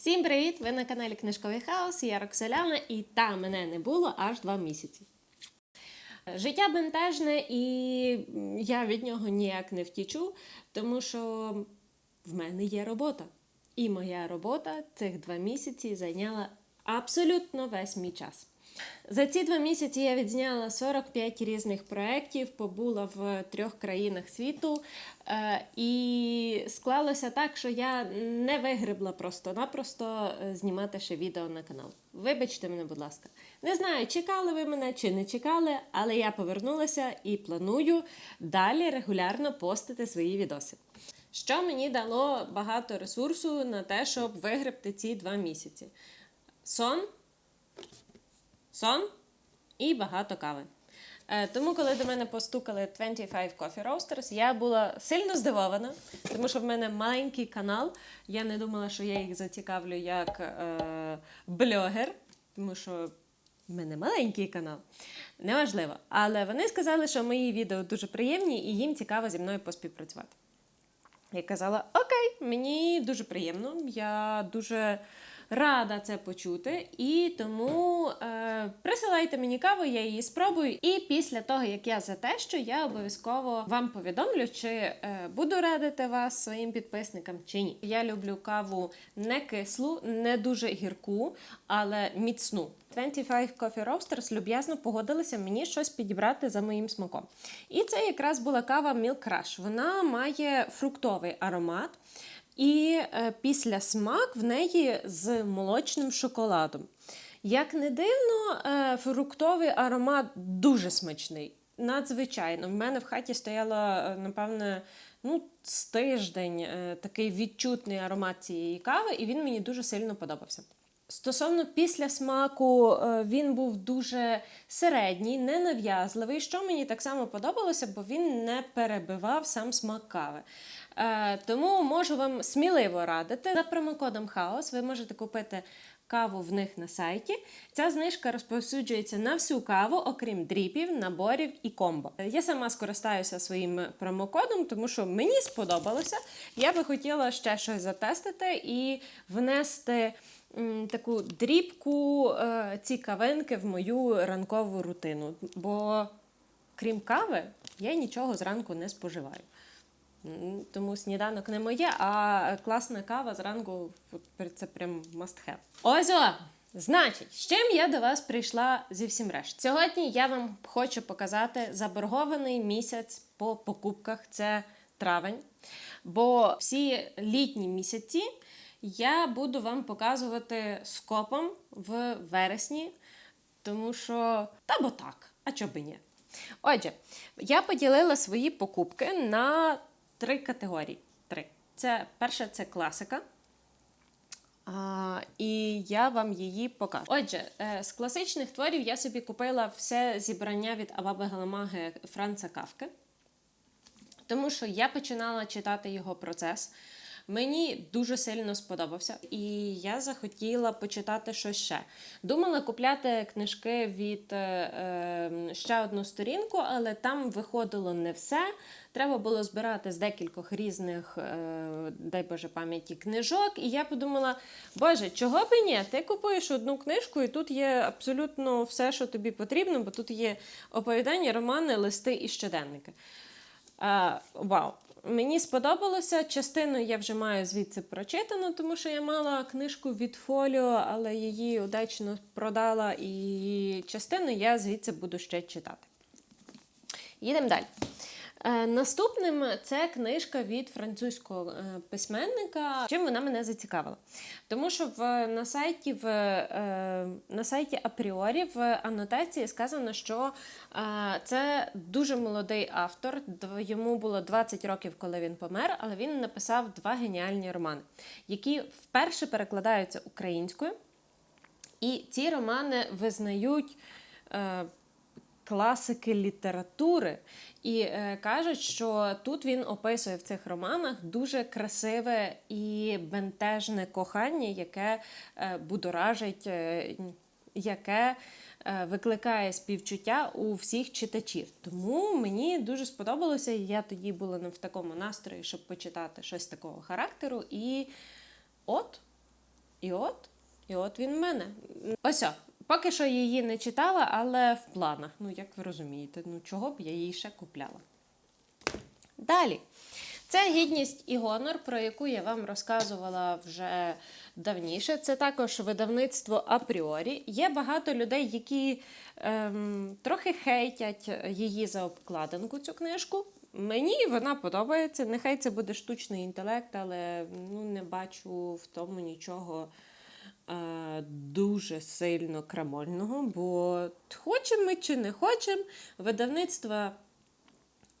Всім привіт! Ви на каналі Книжковий Хаос. Я Роксоляна, і та мене не було аж два місяці. Життя бентежне, і я від нього ніяк не втічу, тому що в мене є робота. І моя робота цих два місяці зайняла абсолютно весь мій час. За ці два місяці я відзняла 45 різних проєктів, побула в трьох країнах світу, е, і склалося так, що я не вигребла просто-напросто е, знімати ще відео на канал. Вибачте мене, будь ласка. Не знаю, чекали ви мене чи не чекали, але я повернулася і планую далі регулярно постити свої відоси. Що мені дало багато ресурсу на те, щоб вигребти ці два місяці. Сон, сон і багато кави. Е, Тому, коли до мене постукали 25 Coffee Roasters, я була сильно здивована, тому що в мене маленький канал. Я не думала, що я їх зацікавлю як е, блогер, тому що в мене маленький канал. Неважливо. Але вони сказали, що мої відео дуже приємні і їм цікаво зі мною поспівпрацювати. Я казала: Окей, мені дуже приємно, я дуже рада це почути. І тому е, присилайте мені каву, я її спробую. І після того, як я за те, що я обов'язково вам повідомлю, чи е, буду радити вас своїм підписникам чи ні. Я люблю каву не кислу, не дуже гірку, але міцну. 25 Coffee Roasters люб'язно погодилися мені щось підібрати за моїм смаком. І це якраз була кава Milk Crush. Вона має фруктовий аромат. І е, після смак в неї з молочним шоколадом. Як не дивно, е, фруктовий аромат дуже смачний. Надзвичайно. В мене в хаті стояла, е, напевне, ну, з тиждень такий відчутний аромат цієї кави, і він мені дуже сильно подобався. Стосовно після смаку, е, він був дуже середній, ненав'язливий, що мені так само подобалося, бо він не перебивав сам смак кави. Е, Тому можу вам сміливо радити. За промокодом Хаос ви можете купити каву в них на сайті. Ця знижка розповсюджується на всю каву, окрім дріпів, наборів і комбо. Я сама скористаюся своїм промокодом, тому що мені сподобалося. Я би хотіла ще щось затестити і внести таку дрібку е, ці кавинки в мою ранкову рутину. Бо крім кави, я нічого зранку не споживаю. Тому сніданок не моє, а класна кава зранку це прям must have. Ось! Значить, з чим я до вас прийшла зі всім решт. Сьогодні я вам хочу показати заборгований місяць по покупках. Це травень. Бо всі літні місяці я буду вам показувати скопом в вересні, тому що та бо так, а чого би ні. Отже, я поділила свої покупки на три категорії. Три. Це перше це класика. А, і я вам її покажу. Отже, е, з класичних творів я собі купила все зібрання від Абаби Галамаги Франца Кавки, тому що я починала читати його процес. Мені дуже сильно сподобався, і я захотіла почитати щось ще. Думала купляти книжки від е, е, ще одну сторінку, але там виходило не все. Треба було збирати з декількох різних, е, дай Боже пам'яті, книжок. І я подумала: Боже, чого б і ні? Ти купуєш одну книжку, і тут є абсолютно все, що тобі потрібно, бо тут є оповідання, романи, листи і щоденники. Е, вау! Мені сподобалося. Частину я вже маю звідси прочитано, тому що я мала книжку від фоліо, але її удачно продала, і частину я звідси буду ще читати. Їдемо далі. Е, наступним це книжка від французького е, письменника. Чим вона мене зацікавила? Тому що в, на сайті в, е, на сайті Апріорі в анотації сказано, що це дуже молодий автор. Йому було 20 років, коли він помер, але він написав два геніальні романи, які вперше перекладаються українською. І ці романи визнають. Класики літератури. І е, кажуть, що тут він описує в цих романах дуже красиве і бентежне кохання, яке е, будоражить, е, яке е, викликає співчуття у всіх читачів. Тому мені дуже сподобалося, я тоді була не в такому настрої, щоб почитати щось такого характеру. І от І от, і от він в мене. Ось, поки що її не читала, але в планах. Ну, як ви розумієте, ну чого б я її ще купляла. Далі. Це гідність і гонор, про яку я вам розказувала вже давніше. Це також видавництво апріорі. Є багато людей, які ем, трохи хейтять її за обкладинку, цю книжку. Мені вона подобається. Нехай це буде штучний інтелект, але ну, не бачу в тому нічого дуже сильно крамольного. Бо хочемо ми чи не хочемо, видавництва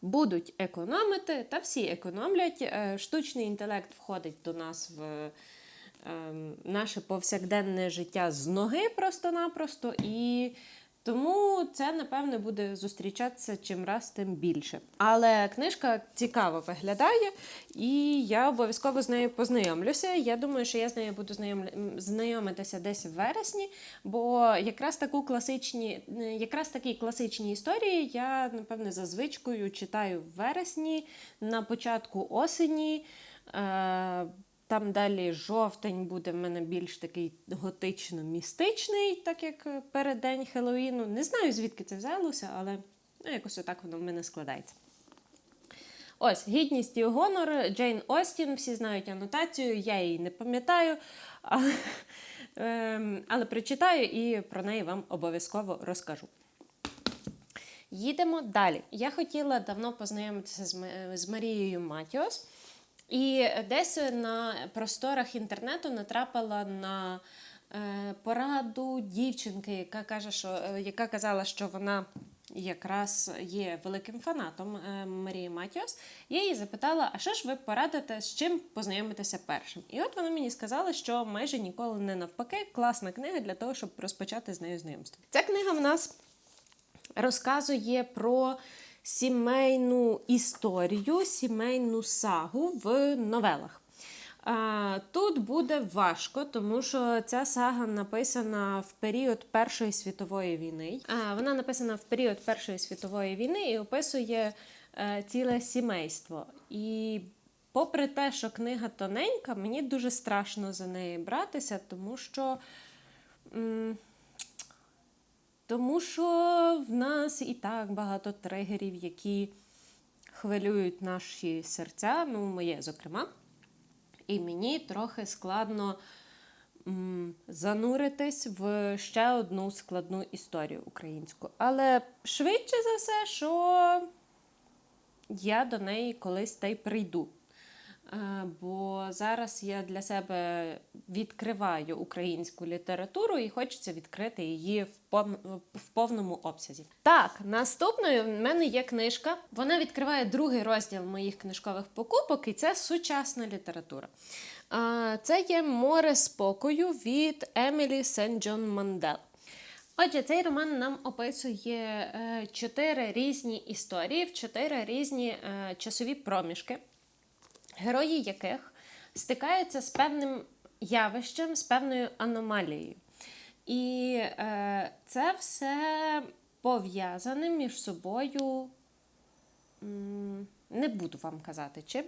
будуть економити, та всі економлять. Е, Штучний інтелект входить до нас в е, наше повсякденне життя з ноги просто-напросто. І тому це, напевне, буде зустрічатися чим раз тим більше. Але книжка цікаво виглядає, і я обов'язково з нею познайомлюся. Я думаю, що я з нею буду знайомитися десь в вересні, бо якраз таку класичні, якраз такі класичні історії я, напевне, за звичкою читаю в вересні, на початку осені. Е- там далі жовтень буде в мене більш такий готично-містичний, так як переддень Хеллоуіну. Не знаю, звідки це взялося, але ну, якось отак воно в мене складається. Ось, гідність і гонор Джейн Остін. Всі знають анотацію, я її не пам'ятаю, але, ем, але прочитаю і про неї вам обов'язково розкажу. Їдемо далі. Я хотіла давно познайомитися з, з Марією Матіос. І десь на просторах інтернету натрапила на е, пораду дівчинки, яка каже, що е, яка казала, що вона якраз є великим фанатом е, Марії Матіос. Я її запитала: а що ж ви порадите, з чим познайомитися першим? І от вона мені сказала, що майже ніколи не навпаки, класна книга для того, щоб розпочати з нею знайомство. Ця книга в нас розказує про сімейну історію, сімейну сагу в новелах. Тут буде важко, тому що ця сага написана в період Першої світової війни. Вона написана в період Першої світової війни і описує е, ціле сімейство. І попри те, що книга тоненька, мені дуже страшно за неї братися, тому що. Тому що в нас і так багато тригерів, які хвилюють наші серця, ну, моє, зокрема. І мені трохи складно м, зануритись в ще одну складну історію українську. Але швидше за все, що я до неї колись та й прийду. Е, Бо зараз я для себе відкриваю українську літературу і хочеться відкрити її в, повному обсязі. Так, наступною в мене є книжка. Вона відкриває другий розділ моїх книжкових покупок, і це сучасна література. Е, Це є море спокою від Емілі Сен Джон Мандел. Отже, цей роман нам описує е, чотири різні історії в чотири різні часові проміжки герої яких стикаються з певним явищем, з певною аномалією. І е, це все пов'язане між собою. Не буду вам казати чим.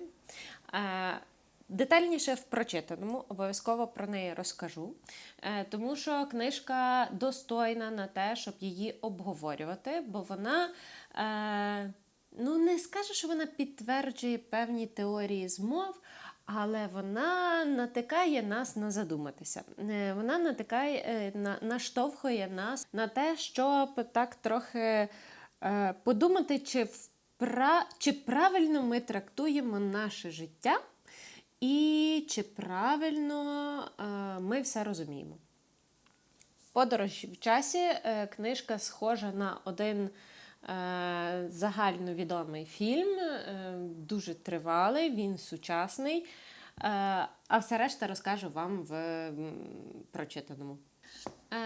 Е, Детальніше в прочитаному, обов'язково про неї розкажу, Е, тому що книжка достойна на те, щоб її обговорювати, бо вона е, ну не скажу, що вона підтверджує певні теорії змов, але вона натикає нас на задуматися. Е, Вона натикає, е, на, наштовхує нас на те, щоб так трохи е, подумати, чи, впра... чи правильно ми трактуємо наше життя. І чи правильно ми все розуміємо. Подорож в часі книжка схожа на один загальновідомий фільм, е, дуже тривалий, він сучасний. Е, а все решта розкажу вам в прочитаному. Е,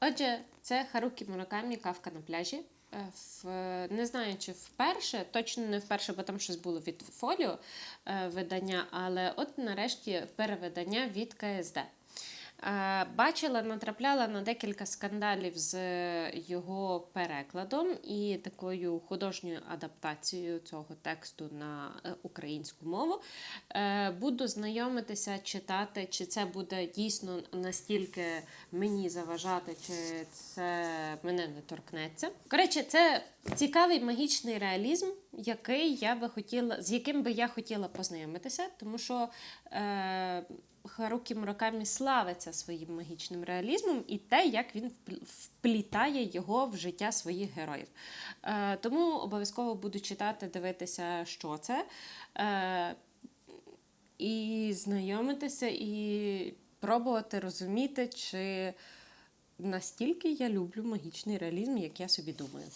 отже, це Харукі Муракамі Кавка на пляжі. Е, В, не знаю, чи вперше, точно не вперше, бо там щось було від фоліо е, видання, але от нарешті перевидання від КСД. Е, Бачила, натрапляла на декілька скандалів з його перекладом і такою художньою адаптацією цього тексту на е, українську мову. Е, Буду знайомитися, читати, чи це буде дійсно настільки мені заважати, чи це мене не торкнеться. Коротше, це цікавий магічний реалізм, який я би хотіла, з яким би я хотіла познайомитися, тому що. Е, Харукі Муракамі славиться своїм магічним реалізмом і те, як він вплітає його в життя своїх героїв. Е, тому обов'язково буду читати, дивитися, що це, е, і знайомитися, і пробувати розуміти, чи настільки я люблю магічний реалізм, як я собі думаю.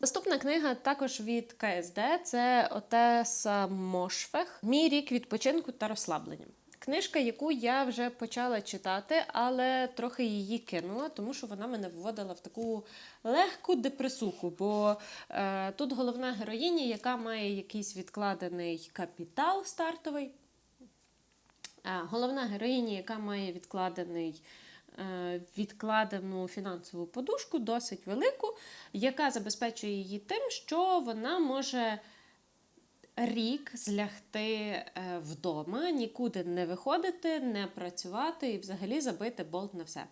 Наступна книга також від КСД це Отеса Мошфех Мій рік відпочинку та розслаблення. Книжка, яку я вже почала читати, але трохи її кинула, тому що вона мене вводила в таку легку депресуху. Бо е, тут головна героїня, яка має якийсь відкладений капітал стартовий. Е, головна героїня, яка має відкладений е, відкладену фінансову подушку, досить велику, яка забезпечує її тим, що вона може рік злягти е, вдома, нікуди не виходити, не працювати і взагалі забити болт на все.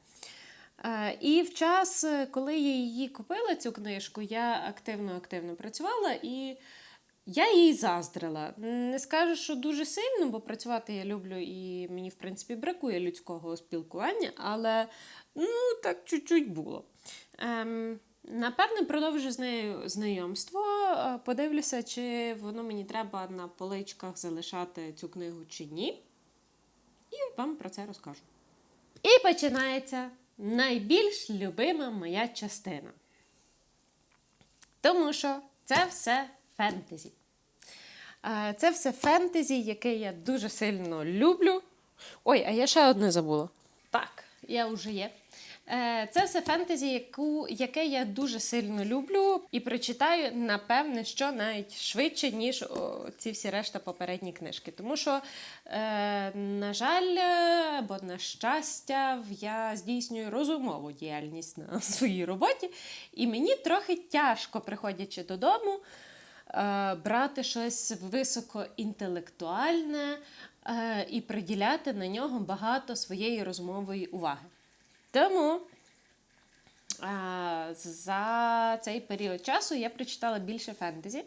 Е, І в час, е, коли я її купила, цю книжку, я активно-активно працювала і я їй заздрила. Не скажу, що дуже сильно, бо працювати я люблю і мені, в принципі, бракує людського спілкування, але ну, так чуть-чуть було. Ем, напевне, продовжу з нею знайомство. е, Подивлюся, чи воно мені треба на поличках залишати цю книгу чи ні. І вам про це розкажу. І починається найбільш любима моя частина. Тому що це все фентезі. Е, Це все фентезі, яке я дуже сильно люблю. Ой, а я ще одне забула. Так, я вже є. Е, Це все фентезі, яку, яке я дуже сильно люблю, і прочитаю, напевне, що навіть швидше, ніж о, ці всі решта попередні книжки. Тому що, е, на жаль, е, або на щастя, я здійснюю розумову діяльність на своїй роботі, і мені трохи тяжко, приходячи додому, е, брати щось високоінтелектуальне е, і приділяти на нього багато своєї розумової уваги. Тому а, за цей період часу я прочитала більше фентезі,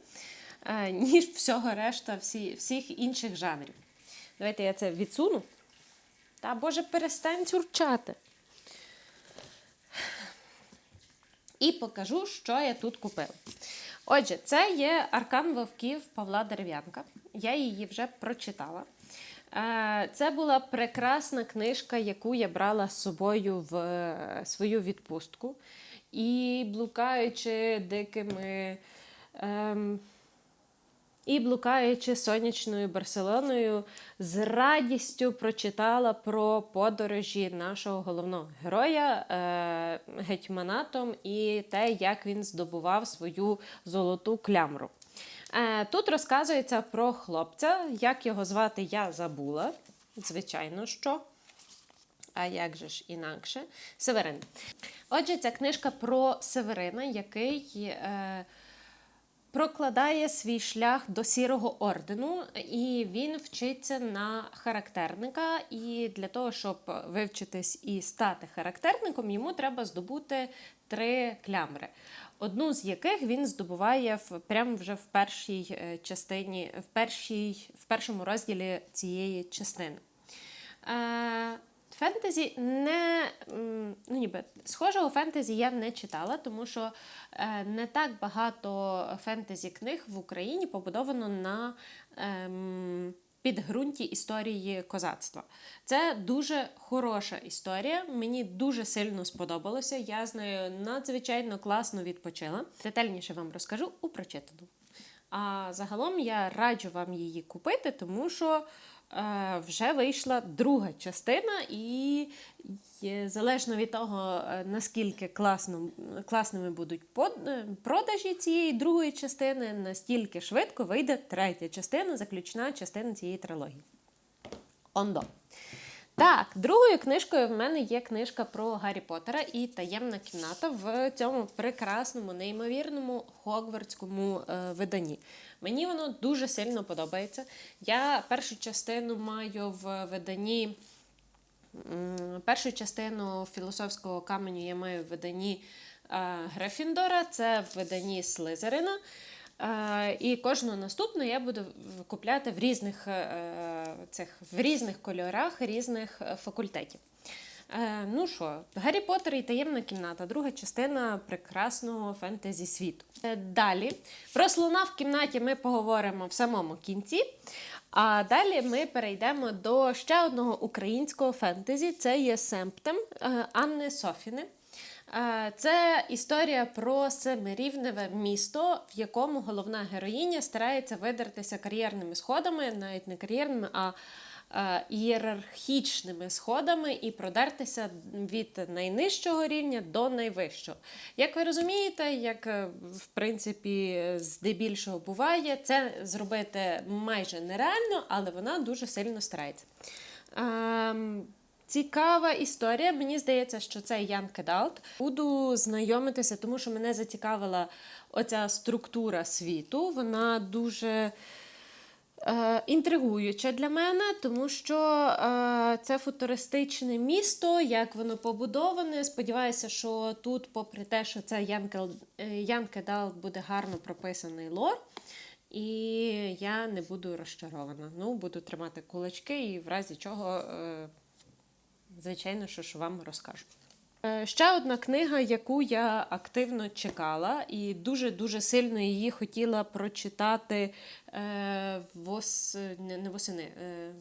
а, ніж всього решта всі, всіх інших жанрів. Давайте я це відсуну. Та Боже, перестань цюрчати. І покажу, що я тут купила. Отже, це є Аркан Вовків Павла Дерев'янка. Я її вже прочитала. Е, Це була прекрасна книжка, яку я брала з собою в е, свою відпустку. І блукаючи дикими. Ем, і блукаючи сонячною Барселоною, з радістю прочитала про подорожі нашого головного героя е, гетьманатом і те, як він здобував свою золоту клямру. Е, тут розказується про хлопця, як його звати я забула. Звичайно, що. А як же ж інакше? Северин. Отже, ця книжка про Северина, який. Е, прокладає свій шлях до сірого ордену, і він вчиться на характерника. І для того, щоб вивчитись і стати характерником, йому треба здобути три клямри. Одну з яких він здобуває в прямо вже в першій е, частині, в першій, в першому розділі цієї частини. Е, Фентезі не ну, ніби схожого фентезі я не читала, тому що е, не так багато фентезі книг в Україні побудовано на ем, підґрунті історії козацтва. Це дуже хороша історія. Мені дуже сильно сподобалося. Я з нею надзвичайно класно відпочила. Детальніше вам розкажу у прочитану. А загалом я раджу вам її купити, тому що вже вийшла друга частина, і залежно від того, е, наскільки класно, класними будуть е, продажі цієї другої частини, настільки швидко вийде третя частина, заключна частина цієї трилогії. Ондо. Так, другою книжкою в мене є книжка про Гаррі Поттера і таємна кімната в цьому прекрасному, неймовірному хогвартському е, виданні. Мені воно дуже сильно подобається. Я першу частину маю в виданні. Першу частину філософського каменю я маю в виданні е, Грефіндора, це в виданні Слизерина. Е, І кожну наступну я буду купляти в різних, е, цих, в різних кольорах різних е, факультетів. Ну що, Гаррі Поттер і таємна кімната, друга частина прекрасного фентезі світу. Далі про слона в кімнаті ми поговоримо в самому кінці. А далі ми перейдемо до ще одного українського фентезі. Це є Семптем Анни Софіни. Е, Це історія про семирівневе місто, в якому головна героїня старається видертися кар'єрними сходами, навіть не кар'єрними, а е, ієрархічними сходами і продертися від найнижчого рівня до найвищого. Як ви розумієте, як е, в принципі здебільшого буває, це зробити майже нереально, але вона дуже сильно старається. Цікава історія. Мені здається, що це Ян Кедалт. Буду знайомитися, тому що мене зацікавила оця структура світу. Вона дуже е, інтригуюча для мене, тому що е, це футуристичне місто, як воно побудоване. Сподіваюся, що тут, попри те, що це Ян, Кел- е, Ян Кедалт, буде гарно прописаний лор. І я не буду розчарована. Ну, буду тримати кулачки і в разі чого. Е, звичайно, що ж вам розкажу. Е, Ще одна книга, яку я активно чекала, і дуже-дуже сильно її хотіла прочитати е, вос... не, восени, е,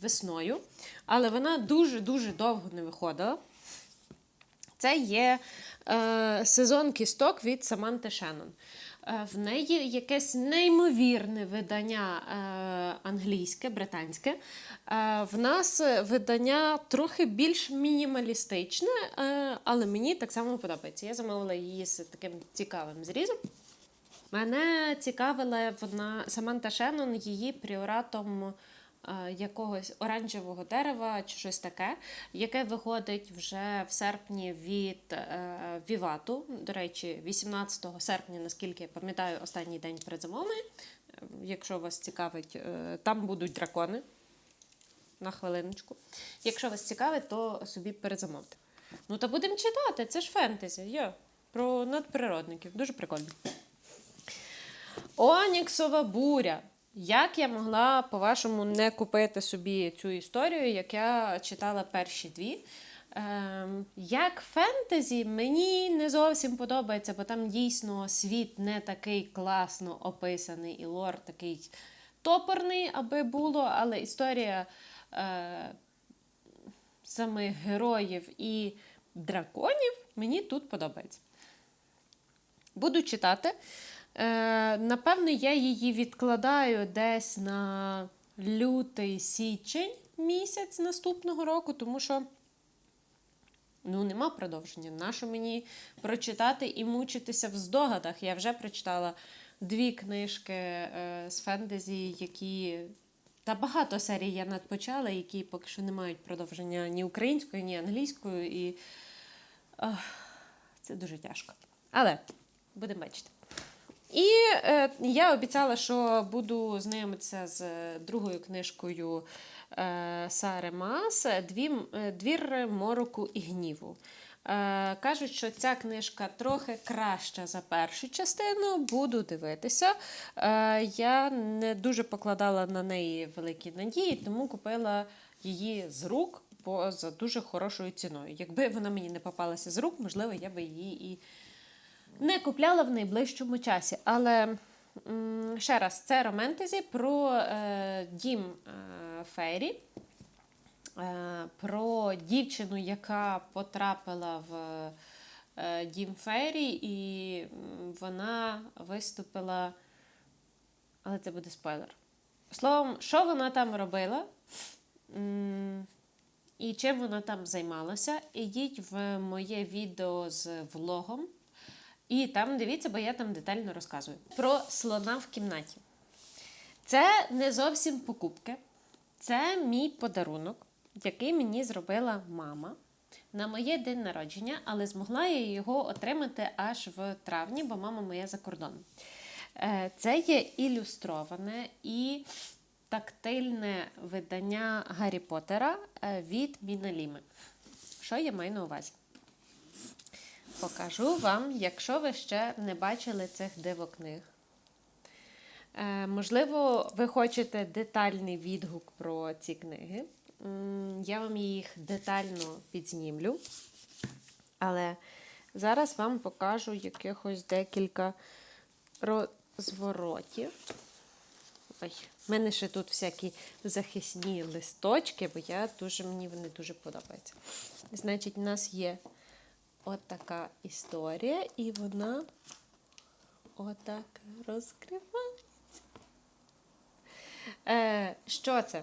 весною, але вона дуже-дуже довго не виходила. Це є сезон кісток від Саманти Шеннон. Е, в неї якесь неймовірне видання е, англійське, британське. Е, в нас видання трохи більш мінімалістичне, але мені так само подобається. Я замовила її з таким цікавим зрізом. Мене цікавила вона Саманта Шеннон її пріоратом якогось оранжевого дерева чи щось таке, яке виходить вже в серпні від е, Вівату. До речі, 18 серпня, наскільки я пам'ятаю, останній день передзамовлення. Е, Якщо вас цікавить, е, там будуть дракони. На хвилиночку. Якщо вас цікавить, то собі перезамовте. Ну, та будемо читати, це ж фентезі. Йо, про надприродників. Дуже прикольно. Оніксова буря. Як я могла, по-вашому, не купити собі цю історію, як я читала перші дві? Ем, як фентезі мені не зовсім подобається, бо там дійсно світ не такий класно описаний, і лор такий топорний, аби було, але історія е, самих героїв і драконів мені тут подобається. Буду читати. Е, напевно, я її відкладаю десь на лютий січень місяць наступного року, тому що ну, нема продовження. Нащо мені прочитати і мучитися в здогадах? Я вже прочитала дві книжки е, з фентезі, які. Та багато серій я надпочала, які поки що не мають продовження ні українською, ні англійською, і ах, це дуже тяжко. Але будемо бачити. І е, я обіцяла, що буду знайомитися з другою книжкою е, Сари Мас е, Двір мороку і гніву. Е, кажуть, що ця книжка трохи краща за першу частину. Буду дивитися. Е, я не дуже покладала на неї великі надії, тому купила її з рук бо за дуже хорошою ціною. Якби вона мені не попалася з рук, можливо, я би її і не купляла в найближчому часі. Але ще раз, це романтезі про е, дім е, Фейрі, е, про дівчину, яка потрапила в е, дім Фейрі, і вона виступила. Але це буде спойлер. Словом, що вона там робила? І чим вона там займалася? Ідіть в моє відео з влогом. І там дивіться, бо я там детально розказую. Про слона в кімнаті. Це не зовсім покупки. Це мій подарунок який мені зробила мама на моє день народження, але змогла я його отримати аж в травні, бо мама моя за кордоном. Е, Це є ілюстроване і тактильне видання Гаррі Поттера е, від Міналіми. Що я маю на увазі? Покажу вам, якщо ви ще не бачили цих дивокниг. Е, можливо, ви хочете детальний відгук про ці книги. Я вам їх детально підзнімлю. Але зараз вам покажу якихось декілька розворотів. Ой, в мене ще тут всякі захисні листочки, бо я дуже, мені вони дуже подобаються. Значить, у нас є от така історія, і вона отак розкривається. Е, що це?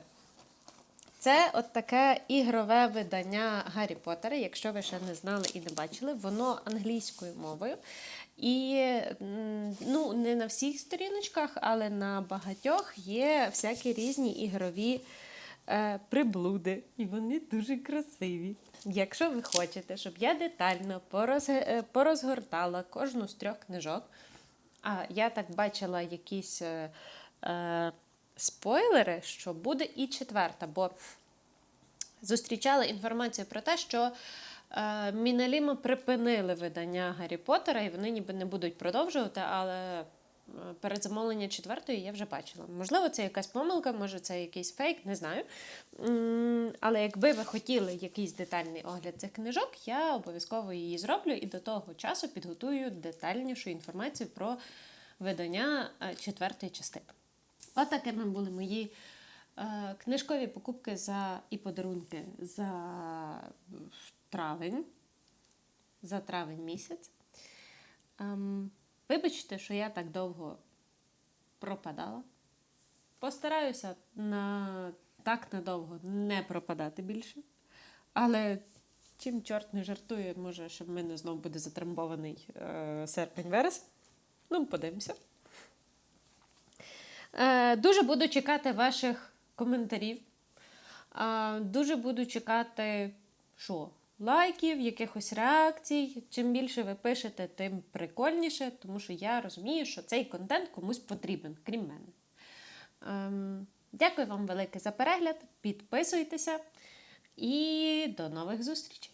Це от таке ігрове видання Гаррі Поттера, якщо ви ще не знали і не бачили, воно англійською мовою. І ну, не на всіх сторіночках, але на багатьох є всякі різні ігрові приблуди. І вони дуже красиві. Якщо ви хочете, щоб я детально пороз, е, порозгортала кожну з трьох книжок, а я так бачила якісь е, е, спойлери, що буде і четверта, бо зустрічала інформацію про те, що е, Міналімо припинили видання Гаррі Поттера, і вони ніби не будуть продовжувати, але е, передзамовлення четвертої я вже бачила. Можливо, це якась помилка, може це якийсь фейк, не знаю. Але якби ви хотіли якийсь детальний огляд цих книжок, я обов'язково її зроблю і до того часу підготую детальнішу інформацію про видання е, четвертої частини. От такими були мої е, книжкові покупки за і подарунки за травень, за травень місяць. Вибачте, що я так довго пропадала. Постараюся на так надовго не пропадати більше. Але чим чорт не жартує, може, щоб в мене знову буде затрамбований е, серпень-верес. Ну, подивимося. Е, Дуже буду чекати ваших коментарів. Е, Дуже буду чекати, що? Лайків, якихось реакцій. Чим більше ви пишете, тим прикольніше, тому що я розумію, що цей контент комусь потрібен, крім мене. Ем, Дякую вам велике за перегляд. Підписуйтеся і до нових зустрічей!